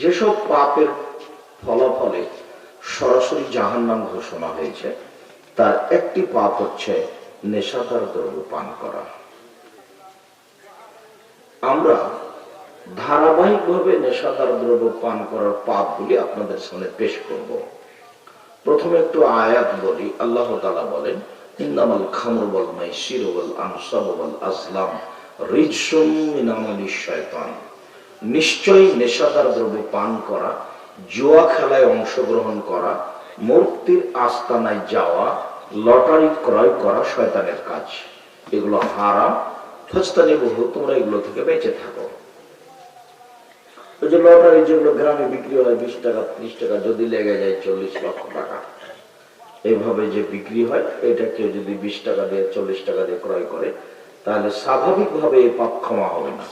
যেসব পাপের ফলাফলে সরাসরি জাহান্নাম ঘোষণা হয়েছে, তার একটি পাপ হচ্ছে নেশাদার দ্রব্য পান করা। আমরা ধারাবাহিকভাবে নেশাদার দ্রব্য পান করার পাপগুলি আপনাদের সামনে পেশ করব। প্রথমে একটু আয়াত বলি, আল্লাহ তালা বলেন, ইন্নামাল খামর ওয়াল মাইসির ওয়াল আনসাব ওয়াল আসলাম রিজসুম মিন শয়তান নিশ্চয়ই নেশাদার দ্রব্য পান করা, জুয়া খেলায় অংশগ্রহণ করা মূর্তির আস্তানায় যাওয়া, লটারি ক্রয় করা শয়তানের কাজ। এগুলো হারাম ফস্তানি বহু তোমরা এগুলো থেকে বেঁচে থাকো। ওই যে লটারি যেগুলো গ্রামে বিক্রি হয়, বিশ টাকা, ত্রিশ টাকা, যদি লেগে যায় চল্লিশ লক্ষ টাকা। এইভাবে যে বিক্রি হয়, এটা কেউ যদি বিশ টাকা দিয়ে, চল্লিশ টাকা দিয়ে ক্রয় করে, তাহলে স্বাভাবিকভাবে এই পাপ ক্ষমা হবে না।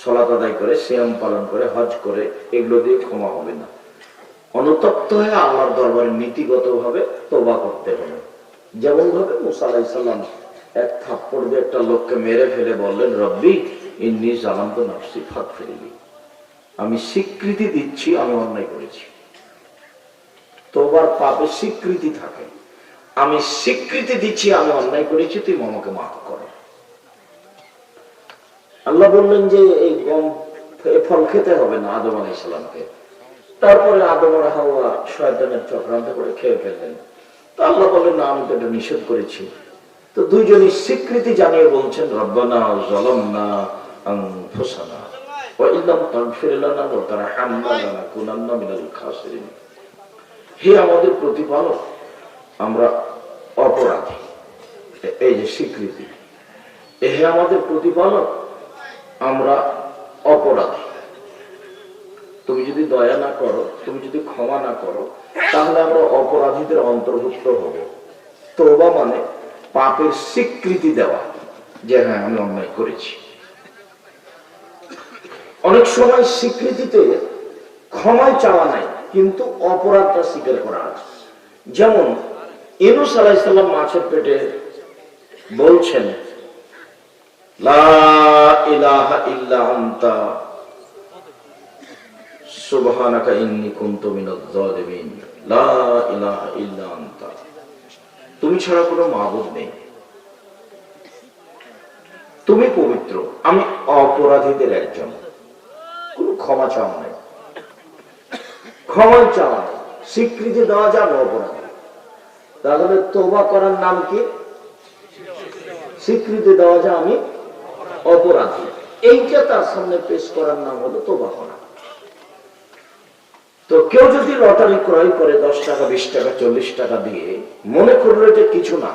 সলাত আদায় করে, সিয়াম পালন করে, হজ করে, এগুলো দিয়ে ক্ষমা হবে না। অনুতপ্ত হয়ে আল্লাহর দরবারে নীতিগত ভাবে তোবা করতে হবে। যেমন ভাবে মুসা আলাইসাল্লাম এক থাপ্পড় দিয়ে একটা লোককে মেরে ফেলে বললেন, রব্বি, ইন্নি জালাম তো নফসি ফাঁক ফেরিলি আমি স্বীকৃতি দিচ্ছি, আমি অন্যায় করেছি। তোবার পাপে স্বীকৃতি থাকে। আমি স্বীকৃতি দিচ্ছি, আমি অন্যায় করেছি, তুই আমাকে মাফ করো। আল্লাহ বললেন যে এই গম ফল খেতে হবে না আদম আলাই সালামকে তারপরে আদম হাওয়া শয়তানের চক্রান্ত করে খেয়ে ফেললেন। তো আল্লাহ বললেন, না, আমি তো এটা নিষেধ করেছি। তো দুইজনই স্বীকৃতি জানিয়ে বলছেন, রব্বানা মিনাল খাসিরিন। হে আমাদের প্রতিপালক, আমরা অপরাধী। এই যে স্বীকৃতি। হে আমাদের প্রতিপালক আমরা অপরাধী। তুমি যদি দয়া না করো, তুমি যদি ক্ষমা না করো, তাহলে আমরা অপরাধীদের অন্তর্ভুক্ত হব। তোবা মানে পাপের স্বীকৃতি দেওয়া, যে হ্যাঁ আমি অন্যায় করেছি। অনেক সময় স্বীকৃতিতে ক্ষমায় চাওয়া নাই, কিন্তু অপরাধটা স্বীকার করা আছে। যেমন ইনুস আলাইসাল্লাম মাছের পেটে বলছেন তুমি ছাড়া কোনো মাবুদ নেই। তুমি পবিত্র, আমি অপরাধীদের একজন। কোনো ক্ষমা চাওয়া নাই। ক্ষমা চাওয়া স্বীকৃতি দেওয়া যাবে অপরাধী। তাহলে তোবা করার নাম কি? স্বীকৃতি দেওয়া যায় আমি অপরাধী। এইটা তার সামনে পেশ করার নাম হলো তোবা করা। তো কেউ যদি লটারি ক্রয় করে দশ টাকা, বিশ টাকা, চল্লিশ টাকা দিয়ে, মনে করল এটা কিছু না,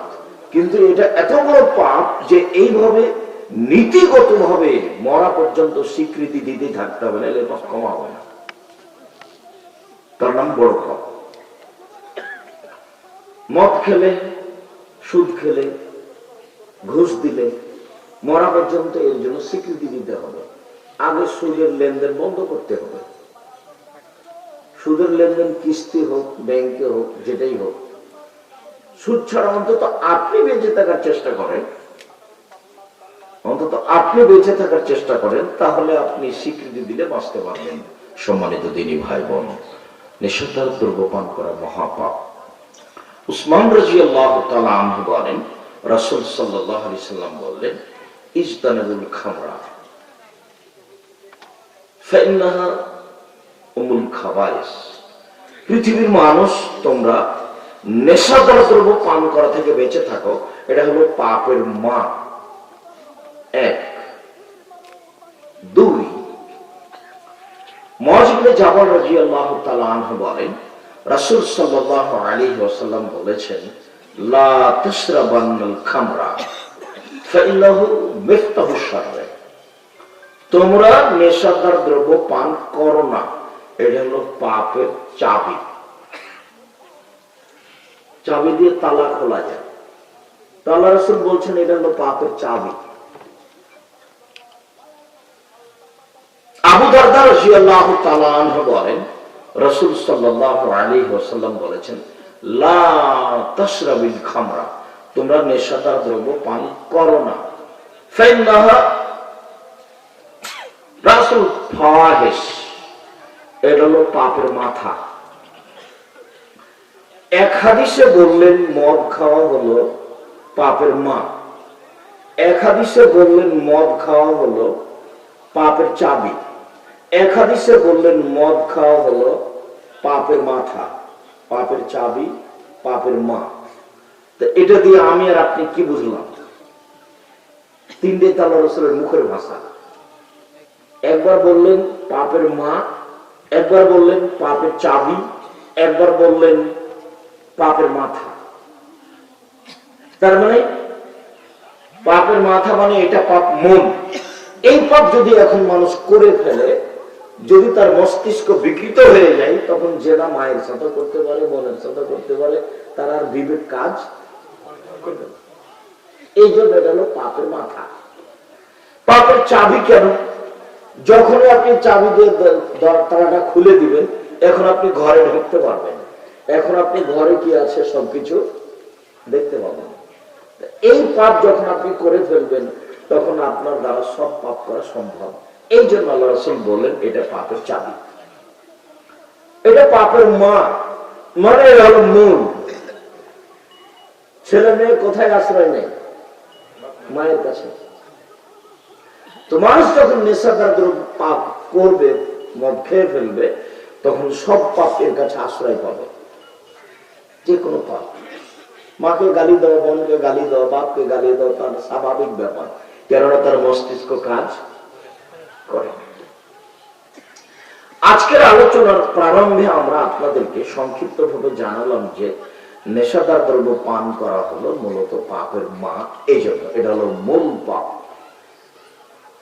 কিন্তু এটা এত বড় পাপ যে এইভাবে নীতিগত ভাবে মরা পর্যন্ত স্বীকৃতি দিতে থাকতে হবে না পাপ ক্ষমা হবে না। তার নাম বড় পাপ। মদ খেলে, সুদ খেলে, ঘুষ দিলে মরা পর্যন্ত এর জন্য স্বীকৃতি দিতে হবে। আগে সুদের লেনদেন বন্ধ করতে হবে। সুদের লেনদেন কিস্তি হোক ব্যাংকে হোক, যেটাই হোক। সুদ ছাড়া অন্তত আপনি বেঁচে থাকার চেষ্টা করেন। অন্তত আপনি বেঁচে থাকার চেষ্টা করেন, তাহলে আপনি স্বীকৃতি দিলে বাঁচতে পারবেন সম্মানিত দিনী ভাই বোন নেশাদার দ্রব্যপান করা মহাপাপ। উসমান রাজি আল্লাহ আনহু বলেন, রাসুল সাল্লাহ আলি সাল্লাম বললেন ইজতানাবুল খামরা। ফাইন্নাহা উমুল খাবাইস। পৃথিবীর মানুষ, তোমরা নেশাদার দ্রব্য পান করা থেকে বেঁচে থাকো, এটা হলো পাপের মা এক। দুই। মহাজিবনে জাবার রাজি আল্লাহ আনহু বলেন, রাসুল সাল্লাহ আলী ওসাল্লাম বলেছেন, লা তশরাবান্নাল খামরা, ফাইন্নাহু তোমরা নেশাদার দ্রব্য পান করো না। এটা হলো পাপের চাবি। চাবি দিয়ে তালা খোলা যায়। রসুল বলছেন, এটা হলো পাপের চাবি। বলেছেন, লা খামরা, তোমরা নেশাদার দ্রব্য পান করো না। ফাইন্নাহা রাসূল ফাহিশ এটা হলো পাপের মাথা। এক হাদিসে বললেন, মদ খাওয়া হলো পাপের মা। এক হাদিসে বললেন, মদ খাওয়া হলো পাপের চাবি। এক হাদিসে বললেন, মদ খাওয়া হলো পাপের মাথা। পাপের চাবি, পাপের মা। তো এটা দিয়ে আমি আর আপনি কি বুঝলাম? তিনটে তালা রসুলের মুখের ভাষা। একবার বললেন পাপের মা, একবার বললেন পাপের চাবি, একবার বললেন পাপের মাথা। তার মানে পাপের মাথা মানে এটা পাপ মন। এই পাপ যদি এখন মানুষ করে ফেলে, যদি তার মস্তিষ্ক বিকৃত হয়ে যায়, তখন জেনা মায়ের সাথে করতে পারে, বোনের সাথে করতে পারে, তার আর বিবেক কাজ এই জন্য এটা হলো পাপের মাথা। চাবি কেন? যখনই আপনি চাবি দিয়ে তালাটা খুলে দিবেন, এখন আপনি ঘরে ঢুকতে পারবেন। এখন আপনি ঘরে কি আছে সবকিছু দেখতে পাবেন। এই পাপ যখন আপনি করে ফেলবেন, তখন আপনার দ্বারা সব পাপ করা সম্ভব। এই জন্য আল্লাহ রসুল বললেন, এটা পাপের চাবি। এটা পাপের মা। মানে হলো মূল। ছেলে মেয়ে কোথায় আশ্রয় নেই মায়ের কাছে। তো মানুষ যখন নেশাদার দ্রব্য পাপ করবে, মদ খেয়ে ফেলবে, তখন সব পাপ এর কাছে আশ্রয় পাবে। যে কোনো পাপ। মাকে গালি দেওয়া বোনকে গালি দেওয়া বাপকে গালি দেওয়া তার স্বাভাবিক ব্যাপার। কেননা তার মস্তিষ্ক কাজ করে। আজকের আলোচনার প্রারম্ভে আমরা আপনাদেরকে সংক্ষিপ্ত ভাবে জানালাম যে, নেশাদার দ্রব্য পান করা হলো মূলত পাপের মা এই জন্য এটা হলো মূল পাপ।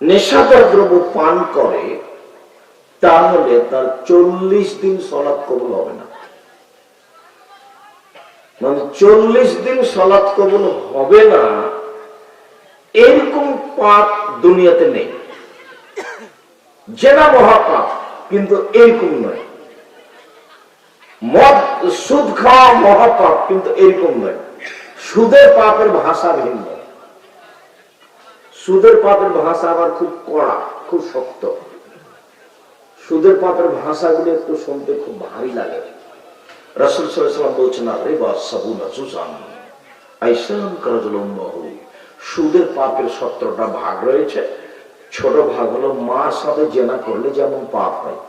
নেশাদার দ্রব্য পান করে, তাহলে তার চল্লিশ দিন সলাৎ কবুল হবে না। মানে চল্লিশ দিন সলাৎ কবুল হবে না, এরকম পাপ দুনিয়াতে নেই। জেনা মহাপাপ কিন্তু এরকম নয়। মদ, সুদ খাওয়া মহাপাপ কিন্তু এরকম নয়। সুদের পাপের ভাষা ভিন্ন। সুদের পাপের ভাষা আবার খুব কড়া, খুব শক্ত। সুদের পাপের ভাষাগুলো একটু শুনতে খুব ভারী লাগে। রাসুল সাল্লাম বলছেন, আরে বা সাবুন সুদের পাপের সত্তরটা ভাগ রয়েছে, ছোট ভাগ হলো মার সাথে জেনা করলে যেমন পাপ হয়।